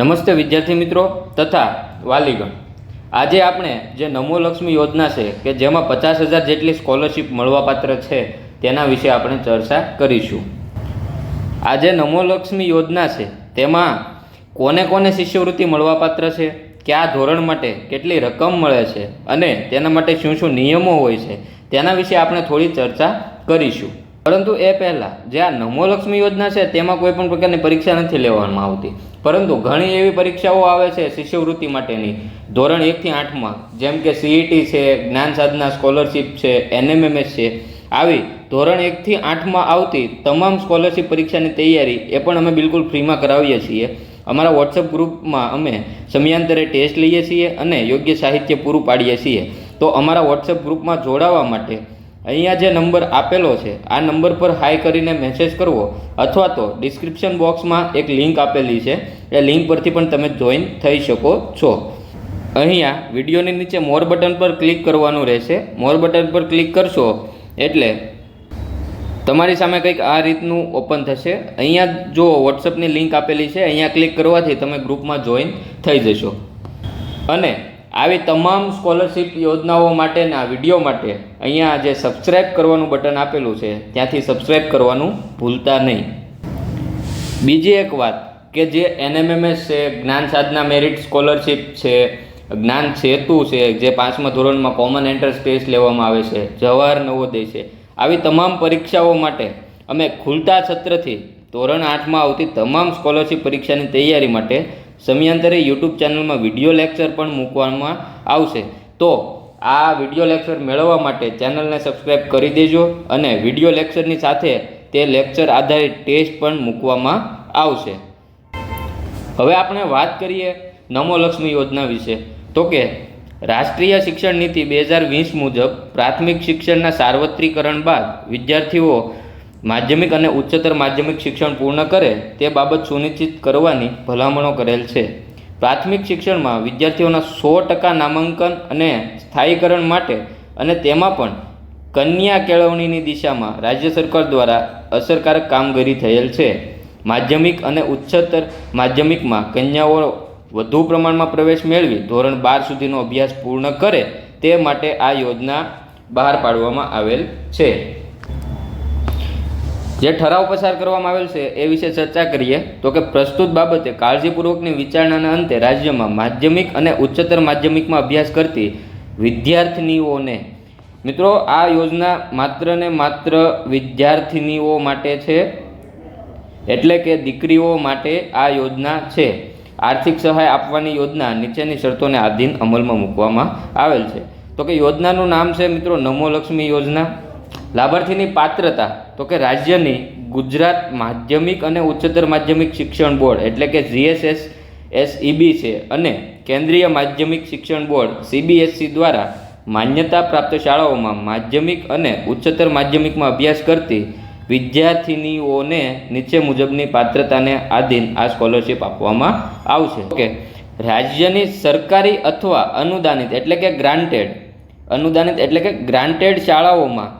નમસ્તે વિદ્યાર્થી મિત્રો તથા વાલીગણ. આજે આપણે જે નમો લક્ષ્મી યોજના છે કે જેમાં પચાસ હજાર જેટલી સ્કોલરશિપ મળવાપાત્ર છે તેના વિશે આપણે ચર્ચા કરીશું. આ જે નમો લક્ષ્મી યોજના છે તેમાં કોને કોને શિષ્યવૃત્તિ મળવાપાત્ર છે, કયા ધોરણ માટે કેટલી રકમ મળે છે અને તેના માટે શું શું નિયમો હોય છે તેના વિશે આપણે થોડી ચર્ચા કરીશું. પરંતુ એ પહેલાં જે આ નમોલક્ષ્મી યોજના છે, તેમાં કોઈ પણ પ્રકારની પરીક્ષા નથી લેવામાં આવતી. પરંતુ ઘણી એવી પરીક્ષાઓ આવે છે શિષ્યવૃત્તિ માટેની. ધોરણ એકથી આઠમાં જેમ કે સીઈટી છે, જ્ઞાન સાધના સ્કોલરશિપ છે એનએમએમએસ છે, આવી ધોરણ એકથી આઠમાં આવતી તમામ સ્કોલરશિપ પરીક્ષાની તૈયારી એ પણ અમે બિલકુલ ફ્રીમાં કરાવીએ છીએ. અમારા વોટ્સઅપ ગ્રુપમાં અમે સમયાંતરે ટેસ્ટ લઈએ છીએ અને યોગ્ય સાહિત્ય પૂરું પાડીએ છીએ. તો અમારા વોટ્સઅપ ગ્રુપમાં જોડાવા માટે અહીંયા જે નંબર આપેલો છે, આ નંબર પર હાઈ કરીને મેસેજ કરવો અથવા તો ડિસ્ક્રિપ્શન બોક્સમાં એક લિંક આપેલી છે, એ લિંક પરથી પણ તમે જોઈન થઈ શકો છો. અહીંયા વિડીયોની નીચે મોર બટન પર ક્લિક કરવાનું રહેશે. મોર બટન પર ક્લિક કરશો એટલે તમારી સામે કંઈક આ રીતનું ઓપન થશે. અહીંયા જો વોટ્સઅપની લિંક આપેલી છે, અહીંયા ક્લિક કરવાથી તમે ગ્રુપમાં જોઈન થઈ જશો. અને આવી તમામ સ્કોલરશિપ યોજનાઓ માટેના વીડિયો માટે અહીંયા જે સબસ્ક્રાઇબ કરવાનું બટન આપેલું છે, ત્યાંથી સબસ્ક્રાઇબ કરવાનું ભૂલતા નહીં. બીજી એક વાત કે જે એનએમએમએસ છે, જ્ઞાન સાધના મેરિટ સ્કોલરશિપ છે, જ્ઞાન સેતુ છે, જે પાંચમા ધોરણમાં કોમન એન્ટ્રન્સ ટેસ્ટ લેવામાં આવે છે, જવાહર નવોદય છે. આવી તમામ પરીક્ષાઓ માટે અમે ખુલતા સત્રથી ધોરણ આઠમાં આવતી તમામ સ્કોલરશિપ પરીક્ષાની તૈયારી માટે સમયાંતરે યુટ્યુબ ચેનલમાં વીડિયો લેક્ચર પણ મૂકવામાં આવશે. તો આ વીડિયો લેક્ચર મેળવવા માટે ચેનલને સબસ્ક્રાઈબ કરી દેજો અને વીડિયો લેક્ચરની સાથે તે લેક્ચર આધારિત ટેસ્ટ પણ મૂકવામાં આવશે. હવે આપણે વાત કરીએ નમોલક્ષ્મી યોજના વિશે. તો કે રાષ્ટ્રીય શિક્ષણ નીતિ બે હજાર વીસ મુજબ પ્રાથમિક શિક્ષણના સાર્વત્રિકરણ બાદ વિદ્યાર્થીઓ માધ્યમિક અને ઉચ્ચતર માધ્યમિક શિક્ષણ પૂર્ણ કરે તે બાબત સુનિશ્ચિત કરવાની ભલામણો કરેલ છે. પ્રાથમિક શિક્ષણમાં વિદ્યાર્થીઓના સો ટકા નામાંકન અને સ્થાયીકરણ માટે અને તેમાં પણ કન્યા કેળવણીની દિશામાં રાજ્ય સરકાર દ્વારા અસરકારક કામગીરી થયેલ છે. માધ્યમિક અને ઉચ્ચતર માધ્યમિકમાં કન્યાઓ વધુ પ્રમાણમાં પ્રવેશ મેળવી ધોરણ બાર સુધીનો અભ્યાસ પૂર્ણ કરે તે માટે આ યોજના બહાર પાડવામાં આવેલ છે. જે ઠરાવ પસાર કરવામાં આવેલ છે, એ વિશે ચર્ચા કરીએ તો કે પ્રસ્તુત બાબતે કાળજીપૂર્વકની વિચારણાના અંતે રાજ્યમાં માધ્યમિક અને ઉચ્ચતર માધ્યમિકમાં અભ્યાસ કરતી વિદ્યાર્થિનીઓને મિત્રો, આ યોજના માત્ર ને માત્ર વિદ્યાર્થિનીઓ માટે છે, એટલે કે દીકરીઓ માટે આ યોજના છે. આર્થિક સહાય આપવાની યોજના નીચેની શરતોને આધીન અમલમાં મૂકવામાં આવેલ છે. તો કે યોજનાનું નામ છે મિત્રો નમો લક્ષ્મી યોજના. લાભાર્થીની પાત્રતા, તો કે રાજ્યની ગુજરાત માધ્યમિક અને ઉચ્ચતર માધ્યમિક શિક્ષણ બોર્ડ, એટલે કે જીએસએસ એસઈબી છે અને કેન્દ્રીય માધ્યમિક શિક્ષણ બોર્ડ સીબીએસસી દ્વારા માન્યતા પ્રાપ્ત શાળાઓમાં માધ્યમિક અને ઉચ્ચતર માધ્યમિકમાં અભ્યાસ કરતી વિદ્યાર્થિનીઓને નીચે મુજબની પાત્રતાને આધીન આ સ્કોલરશિપ આપવામાં આવશે. ઓકે રાજ્યની સરકારી અથવા અનુદાનિત, એટલે કે ગ્રાન્ટેડ, અનુદાનિત, એટલે કે ગ્રાન્ટેડ શાળાઓમાં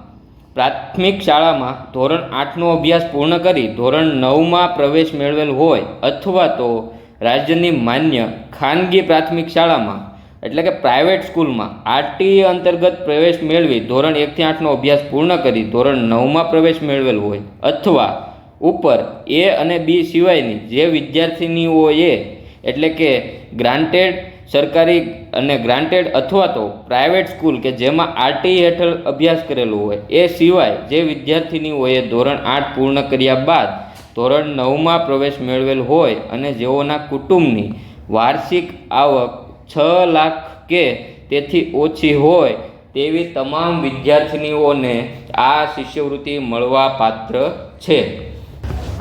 પ્રાથમિક શાળામાં ધોરણ આઠનો અભ્યાસ પૂર્ણ કરી ધોરણ નવમાં પ્રવેશ મેળવેલ હોય અથવા તો રાજ્યની માન્ય ખાનગી પ્રાથમિક શાળામાં, એટલે કે પ્રાઇવેટ સ્કૂલમાં આરટીએ અંતર્ગત પ્રવેશ મેળવી ધોરણ એકથી આઠનો અભ્યાસ પૂર્ણ કરી ધોરણ નવમાં પ્રવેશ મેળવેલ હોય અથવા ઉપર એ અને બી સિવાયની જે વિદ્યાર્થીનીઓએ, એટલે કે ગ્રાન્ટેડ સરકારી અને ગ્રાન્ટેડ અથવા તો પ્રાઇવેટ સ્કૂલ કે જેમાં આરટીઈ હેઠળ અભ્યાસ કરેલો હોય, એ સિવાય જે વિદ્યાર્થીનીઓએ ધોરણ આઠ પૂર્ણ કર્યા બાદ ધોરણ નવમાં પ્રવેશ મેળવેલ હોય અને જેઓના કુટુંબની વાર્ષિક આવક છ લાખ કે તેથી ઓછી હોય, તેવી તમામ વિદ્યાર્થીનીઓને આ શિષ્યવૃત્તિ મળવા પાત્ર છે.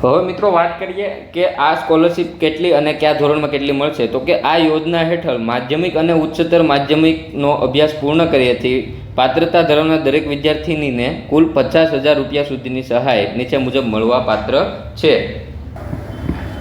હવે મિત્રો વાત કરીએ કે આ સ્કોલરશિપ કેટલી અને કયા ધોરણમાં કેટલી મળશે? તો કે આ યોજના હેઠળ માધ્યમિક અને ઉચ્ચતર માધ્યમિકનો અભ્યાસ પૂર્ણ કર્યાથી પાત્રતા ધરાવનાર દરેક વિદ્યાર્થીનીને કુલ પચાસ હજાર રૂપિયા સુધીની સહાય નીચે મુજબ મળવા પાત્ર છે.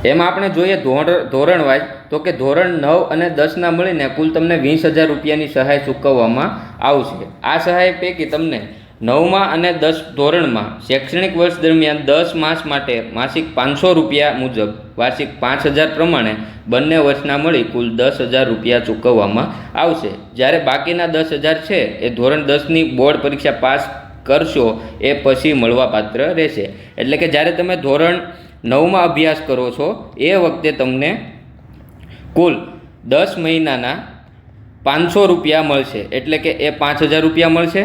એમાં આપણે જોઈએ ધોરણ ધોરણ વાઇઝ તો કે ધોરણ નવ અને દસના મળીને કુલ તમને વીસ હજાર રૂપિયાની સહાય ચૂકવવામાં આવશે. આ સહાય પૈકી તમને નવમા અને દસ ધોરણમાં શૈક્ષણિક વર્ષ દરમિયાન દસ માસ માટે માસિક પાંચસો રૂપિયા મુજબ વાર્ષિક પાંચ હજાર પ્રમાણે બંને વર્ષના મળી કુલ દસ હજાર રૂપિયા ચૂકવવામાં આવશે. જ્યારે બાકીના દસ હજાર છે એ ધોરણ દસની બોર્ડ પરીક્ષા પાસ કરશો એ પછી મળવાપાત્ર રહેશે. એટલે કે જ્યારે તમે ધોરણ નવમાં અભ્યાસ કરો છો, એ વખતે તમને કુલ દસ મહિનાના પાંચસો રૂપિયા મળશે. એટલે કે એ પાંચ હજાર રૂપિયા મળશે.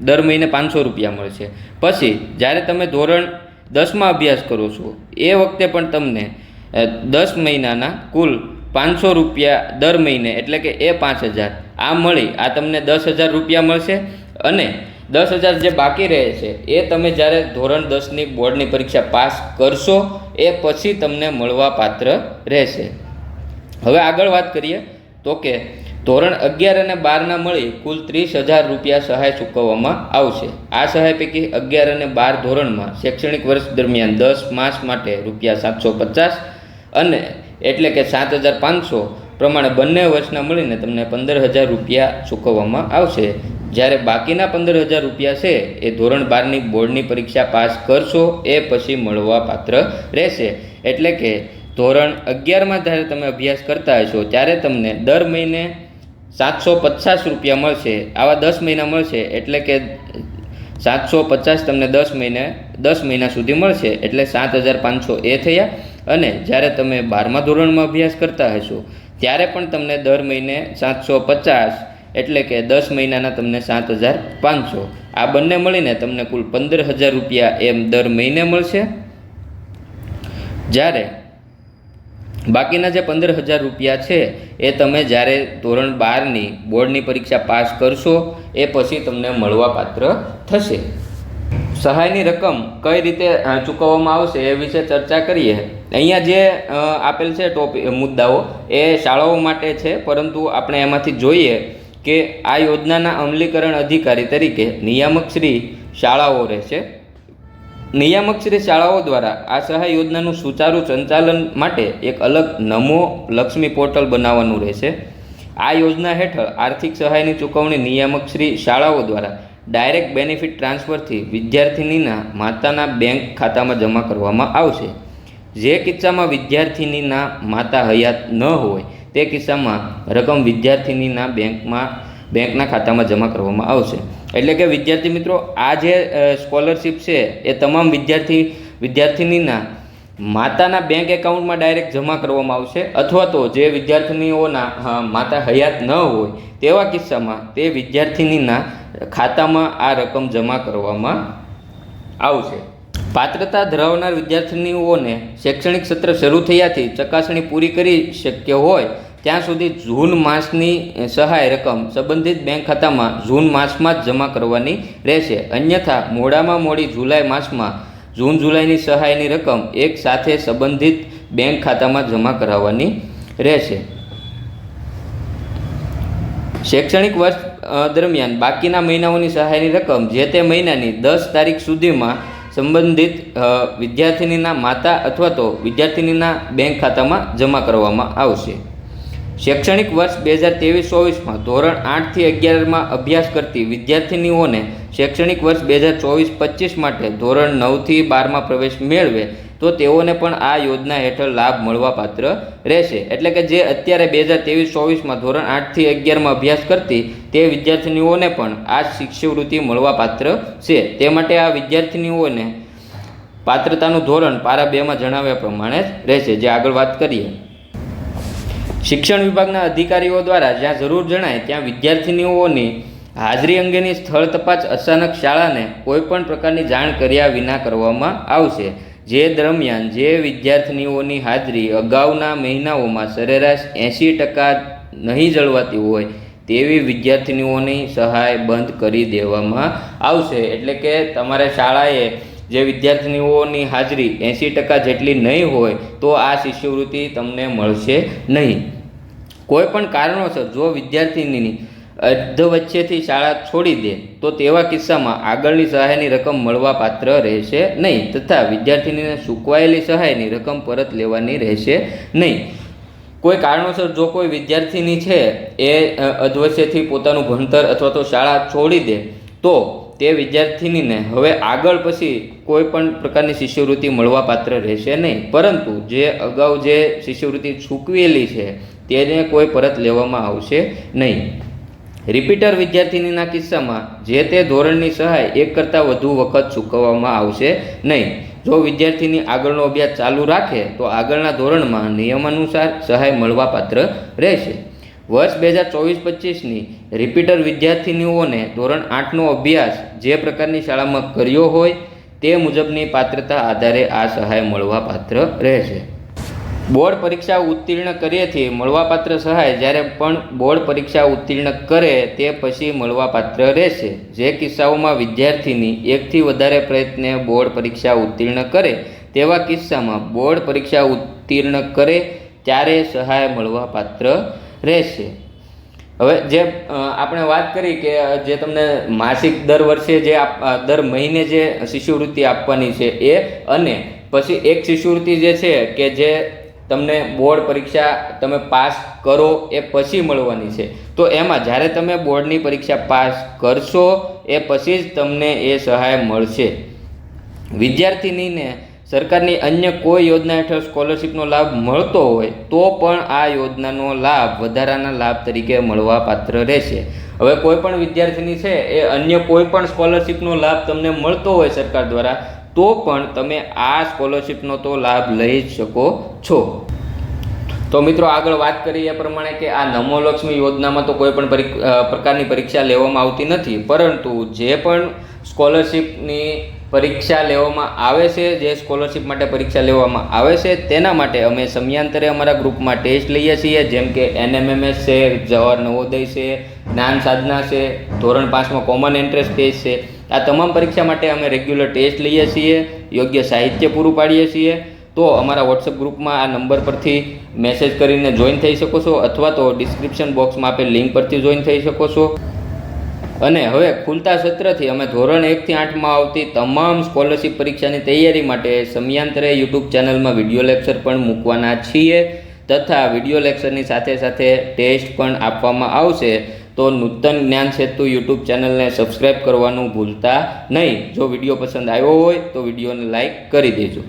દર મહિને પાંચસો રૂપિયા મળશે પછી, જ્યારે તમે ધોરણ દસમાં અભ્યાસ કરો છો, એ વખતે પણ તમને દસ મહિનાના કુલ પાંચસો રૂપિયા દર મહિને, એટલે કે એ પાંચ હજાર, આ મળી, આ તમને દસ હજાર રૂપિયા મળશે. અને દસ હજાર જે બાકી રહે છે, એ તમે જ્યારે ધોરણ દસની બોર્ડની પરીક્ષા પાસ કરશો, એ પછી તમને મળવા પાત્ર રહેશે. હવે આગળ વાત કરીએ, તો કે ધોરણ અગિયાર અને બારના મળી કુલ ત્રીસ હજાર રૂપિયા સહાય ચૂકવવામાં આવશે. આ સહાય પૈકી અગિયાર અને બાર ધોરણમાં શૈક્ષણિક વર્ષ દરમિયાન દસ માસ માટે રૂપિયા સાતસો પચાસ અને એટલે કે સાત હજાર પાંચસો પ્રમાણે બંને વર્ષના મળીને તમને પંદર હજાર રૂપિયા ચૂકવવામાં આવશે. જ્યારે બાકીના પંદર હજાર રૂપિયા છે, એ ધોરણ બારની બોર્ડની પરીક્ષા પાસ કરશો, એ પછી મળવા પાત્ર રહેશે. એટલે કે ધોરણ અગિયારમાં જ્યારે તમે અભ્યાસ કરતા હશો, ત્યારે તમને દર મહિને સાતસો પચાસ રૂપિયા મળશે. આવા દસ મહિના મળશે એટલે કે સાતસો પચાસ તમને દસ મહિને, દસ મહિના સુધી મળશે એટલે સાત હજાર પાંચસો એ થયા. અને જ્યારે તમે બારમા ધોરણમાં અભ્યાસ કરતા હશો, ત્યારે પણ તમને દર મહિને સાતસો પચાસ એટલે કે દસ મહિનાના તમને સાત હજાર પાંચસો. આ બંને મળીને તમને કુલ પંદર હજાર રૂપિયા એમ દર મહિને મળશે. જ્યારે બાકીના જે પંદર હજાર રૂપિયા છે, એ તમે જ્યારે ધોરણ બારની બોર્ડની પરીક્ષા પાસ કરશો, એ પછી તમને મળવાપાત્ર થશે. સહાયની રકમ કઈ રીતે ચૂકવવામાં આવશે એ વિશે ચર્ચા કરીએ. અહીંયા જે આપેલ છે ટોપિક મુદ્દાઓ, એ શાળાઓ માટે છે, પરંતુ આપણે એમાંથી જોઈએ કે આ યોજનાના અમલીકરણ અધિકારી તરીકે નિયામક શ્રી શાળાઓ રહેશે. નિયામક શ્રી શાળાઓ દ્વારા આ સહાય યોજનાનું સુચારુ સંચાલન માટે એક અલગ નમો લક્ષ્મી પોર્ટલ બનાવવાનું રહેશે. આ યોજના હેઠળ આર્થિક સહાયની ચૂકવણી નિયામક શ્રી શાળાઓ દ્વારા ડાયરેક્ટ બેનિફિટ ટ્રાન્સફરથી વિદ્યાર્થિનીના માતાના બેંક ખાતામાં જમા કરવામાં આવશે. જે કિસ્સામાં વિદ્યાર્થિનીના માતા હયાત ન હોય, તે કિસ્સામાં રકમ વિદ્યાર્થિનીના બેંકમાં, બેંકના ખાતામાં જમા કરવામાં આવશે. એટલે કે વિદ્યાર્થી મિત્રો, આ જે સ્કોલરશિપ છે, એ તમામ વિદ્યાર્થી, વિદ્યાર્થિનીના માતાના બેંક એકાઉન્ટમાં ડાયરેક્ટ જમા કરવામાં આવશે અથવા તો જે વિદ્યાર્થિનીઓના માતા હયાત ન હોય તેવા કિસ્સામાં તે વિદ્યાર્થિનીના ખાતામાં આ રકમ જમા કરવામાં આવશે. પાત્રતા ધરાવનાર વિદ્યાર્થિનીઓને શૈક્ષણિક સત્ર શરૂ થયાથી ચકાસણી પૂરી કરી શક્ય હોય ત્યાં સુધી જૂન માસની સહાય રકમ સંબંધિત બેંક ખાતામાં જૂન માસમાં જ જમા કરવાની રહેશે. અન્યથા, મોડામાં મોડી જુલાઈ માસમાં જૂન જુલાઈની સહાયની રકમ એક સાથે સંબંધિત બેંક ખાતામાં જમા કરાવવાની રહેશે. શૈક્ષણિક વર્ષ દરમિયાન બાકીના મહિનાઓની સહાયની રકમ જે તે મહિનાની દસ તારીખ સુધીમાં સંબંધિત વિદ્યાર્થિનીના માતા અથવા તો વિદ્યાર્થિનીના બેંક ખાતામાં જમા કરવામાં આવશે. શૈક્ષણિક વર્ષ બે હજાર ત્રેવીસ ચોવીસમાં ધોરણ આઠથી અગિયારમાં અભ્યાસ કરતી વિદ્યાર્થિનીઓને શૈક્ષણિક વર્ષ બે હજાર ચોવીસ પચીસ માટે ધોરણ નવથી બારમાં પ્રવેશ મેળવે, તો તેઓને પણ આ યોજના હેઠળ લાભ મળવાપાત્ર રહેશે. એટલે કે જે અત્યારે બે હજાર ત્રેવીસ ચોવીસમાં ધોરણ આઠથી અગિયારમાં અભ્યાસ કરતી, તે વિદ્યાર્થિનીઓને પણ આ શિષ્યવૃત્તિ મળવાપાત્ર છે. તે માટે આ વિદ્યાર્થિનીઓને પાત્રતાનું ધોરણ પારા બેમાં જણાવ્યા પ્રમાણે જ રહેશે. જે આગળ વાત કરીએ. શિક્ષણ વિભાગના અધિકારીઓ દ્વારા જ્યાં જરૂર જણાય ત્યાં વિદ્યાર્થીનીઓની હાજરી અંગેની સ્થળ તપાસ અચાનક શાળાને કોઈપણ પ્રકારની જાણ કર્યા વિના કરવામાં આવશે. જે દરમિયાન જે વિદ્યાર્થીનીઓની હાજરી અગાઉના મહિનાઓમાં સરેરાશ એંશી ટકા નહીં જળવાતી હોય તેવી વિદ્યાર્થીનીઓની સહાય બંધ કરી દેવામાં આવશે. એટલે કે તમારે શાળાએ જે વિદ્યાર્થીનીઓની હાજરી એંશી ટકા જેટલી નહીં હોય તો આ શિષ્યવૃત્તિ તમને મળશે નહીં. કોઈ પણ કારણોસર જો વિદ્યાર્થીની અર્ધ વચ્ચેથી શાળા છોડી દે, તો તેવા કિસ્સામાં આગળની સહાયની રકમ મળવા પાત્ર રહેશે નહીં તથા વિદ્યાર્થીનીને ચૂકવાયેલી સહાયની રકમ પરત લેવાની રહેશે નહીં. કોઈ કારણોસર જો કોઈ વિદ્યાર્થીની છે એ અધવચ્ચેથી પોતાનું ભણતર અથવા તો શાળા છોડી દે, તો તે વિદ્યાર્થીનીને હવે આગળ પછી કોઈ પણ પ્રકારની શિષ્યવૃત્તિ મળવાપાત્ર રહેશે નહીં. પરંતુ જે અગાઉ જે શિષ્યવૃત્તિ ચૂકવેલી છે તેને કોઈ પરત લેવામાં આવશે નહીં. રિપીટર વિદ્યાર્થીનીના કિસ્સામાં જે તે ધોરણની સહાય એક કરતાં વધુ વખત ચૂકવવામાં આવશે નહીં. જો વિદ્યાર્થીની આગળનો અભ્યાસ ચાલુ રાખે, તો આગળના ધોરણમાં નિયમાનુસાર સહાય મળવાપાત્ર રહેશે. વર્ષ બે હજાર ચોવીસ પચીસની રિપીટર વિદ્યાર્થીનીઓને ધોરણ આઠનો અભ્યાસ જે પ્રકારની શાળામાં કર્યો હોય, તે મુજબની પાત્રતા આધારે આ સહાય મળવાપાત્ર રહેશે. બોર્ડ પરીક્ષા ઉત્તીર્ણ કર્યેથી મળવાપાત્ર સહાય. જ્યારે પણ બોર્ડ પરીક્ષા ઉત્તીર્ણ કરે તે પછી મળવાપાત્ર રહેશે. જે કિસ્સાઓમાં વિદ્યાર્થીની એકથી વધારે પ્રયત્ને બોર્ડ પરીક્ષા ઉત્તીર્ણ કરે, તેવા કિસ્સામાં બોર્ડ પરીક્ષા ઉત્તીર્ણ કરે ત્યારે સહાય મળવાપાત્ર રહેશે. હવે જે આપણે વાત કરી કે જે તમને માસિક દર વર્ષે જે આપ- દર મહિને જે શિષ્યવૃત્તિ આપવાની છે એ, અને પછી એક શિષ્યવૃત્તિ જે છે કે જે તમને બોર્ડ પરીક્ષા તમે પાસ કરો એ પછી મળવાની છે. તો એમાં જ્યારે તમે બોર્ડની પરીક્ષા પાસ કરશો, એ પછી જ તમને એ સહાય મળશે. વિદ્યાર્થીનીને સરકારની અન્ય કોઈ યોજના હેઠળ સ્કોલરશિપનો લાભ મળતો હોય, તો પણ આ યોજનાનો લાભ વધારાના લાભ તરીકે મળવા પાત્ર રહેશે. હવે કોઈ પણ વિદ્યાર્થીની છે, એ અન્ય કોઈ પણ સ્કોલરશિપનો લાભ તમને મળતો હોય સરકાર દ્વારા તો પણ તમે આ સ્કોલરશિપનો તો લાભ લઈ શકો છો. તો મિત્રો આગળ વાત કરીએ એ પ્રમાણે કે આ નમોલક્ષ્મી યોજનામાં તો કોઈ પણ પરીક- પ્રકારની પરીક્ષા લેવામાં આવતી નથી. પરંતુ જે પણ સ્કોલરશિપની પરીક્ષા લેવામાં આવે છે, જે સ્કોલરશિપ માટે પરીક્ષા લેવામાં આવે છે, તેના માટે અમે સમયાંતરે અમારા ગ્રુપમાં ટેસ્ટ લઈએ છીએ. જેમ કે એનએમએમએસ છે, જવાહર નવોદય છે, જ્ઞાન સાધના છે, ધોરણ પાંચમાં કોમન એન્ટ્રન્સ ટેસ્ટ છે. આ તમામ પરીક્ષા માટે અમે રેગ્યુલર ટેસ્ટ લઈએ છીએ, યોગ્ય સાહિત્ય પૂરું પાડીએ છીએ. તો અમારા વોટ્સઅપ ગ્રુપમાં આ નંબર પરથી મેસેજ કરીને જોઈન થઈ શકો છો અથવા તો ડિસ્ક્રિપ્શન બોક્સમાં આપેલ લિંક પરથી જોઈન થઈ શકો છો. અને હવે ખુલતા સત્રથી અમે ધોરણ એકથી આઠમાં આવતી તમામ સ્કોલરશિપ પરીક્ષાની તૈયારી માટે સમયાંતરે યુટ્યુબ ચેનલમાં વીડિયો લેક્ચર પણ મૂકવાના છીએ તથા વીડિયો લેક્ચરની સાથે સાથે ટેસ્ટ પણ આપવામાં આવશે. તો નૂતન જ્ઞાન સેતુ યુટ્યુબ ચેનલને સબસ્ક્રાઈબ કરવાનું ભૂલતા નહીં. જો વીડિયો પસંદ આવ્યો હોય તો વિડીયોને લાઈક કરી દેજો.